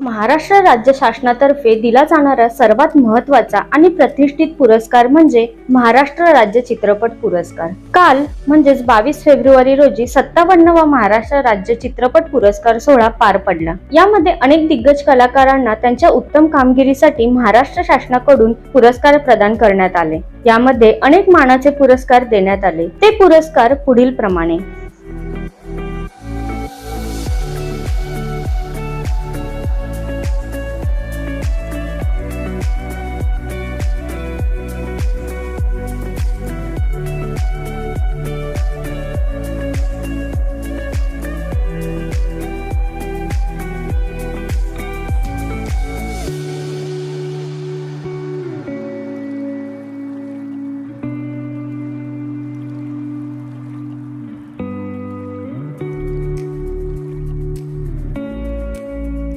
महाराष्ट्र राज्य शासनातर्फे दिला जाणारा सर्वात महत्त्वाचा आणि प्रतिष्ठित पुरस्कार म्हणजे महाराष्ट्र राज्य चित्रपट पुरस्कार. काल म्हणजेच बावीस फेब्रुवारी रोजी सत्तावन्नवा महाराष्ट्र राज्य चित्रपट पुरस्कार सोहळा पार पडला. यामध्ये अनेक दिग्गज कलाकारांना त्यांच्या उत्तम कामगिरीसाठी महाराष्ट्र शासनाकडून पुरस्कार प्रदान करण्यात आले. यामध्ये अनेक मानाचे पुरस्कार देण्यात आले. ते पुरस्कार पुढील प्रमाणे